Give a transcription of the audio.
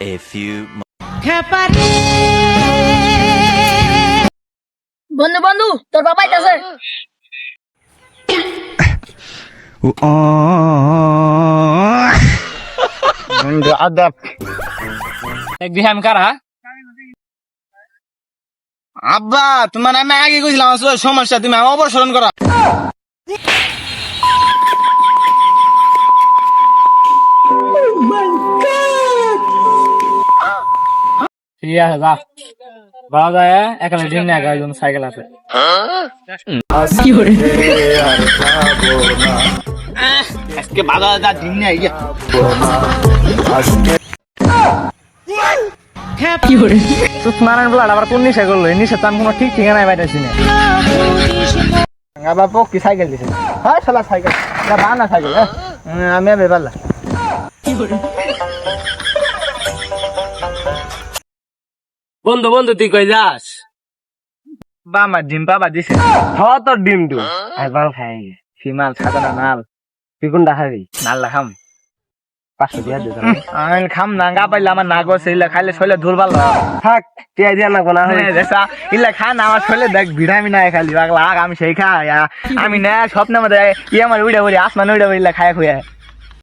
A few বন্ধু বন্ধু তোর বাবা আইতাছে। আদাব। একদিন আমি কারা? আব্বা তোমার আমি আগে কইছিলাম আসলে সমস্যা তুমি আমার অপসারণ করা। ঠিক আছে যা। বাবা যায় এখানে ডিম নিয়ে আগে একজন সাইকেল আছে। আজকে বাধা যা দিন না ইয়া নারায়ণ বলার আবার কোন নিশা করল? নিশা তো আমি কোনো ঠিক ঠিকানায় পাইতেছি না। আবার পক্ষি সাইকেল দিছে? হ্যাঁ শালা সাইকেল। এটা বানা সাইকেল হ্যাঁ? উম, আমি আবে পারলা বন্ধু বন্ধু তুই কই যাস? বা আমার ডিম পাবা দিছে খাওয়া তোর ডিম টু আর বাল খাই ফিমাল সাদা নাল তুই কোনটা খাবি? নাল খাম। পাঁচশো দিয়া দে আমি খাম না গা পাইলে আমার নাগ আছে ইলা খাইলে শৈলে ধুর ভালো থাক টিয়া দিয়া না কোনা দেখা ইলা খা না আমার শৈলে দেখ ভিটামিন আয় খালি পাগলা। আগ আমি সেই খা আমি না স্বপ্নের মধ্যে ই আমার উড়ে উড়ে আসমান উড়ে উড়ে খায় খুঁয়ে।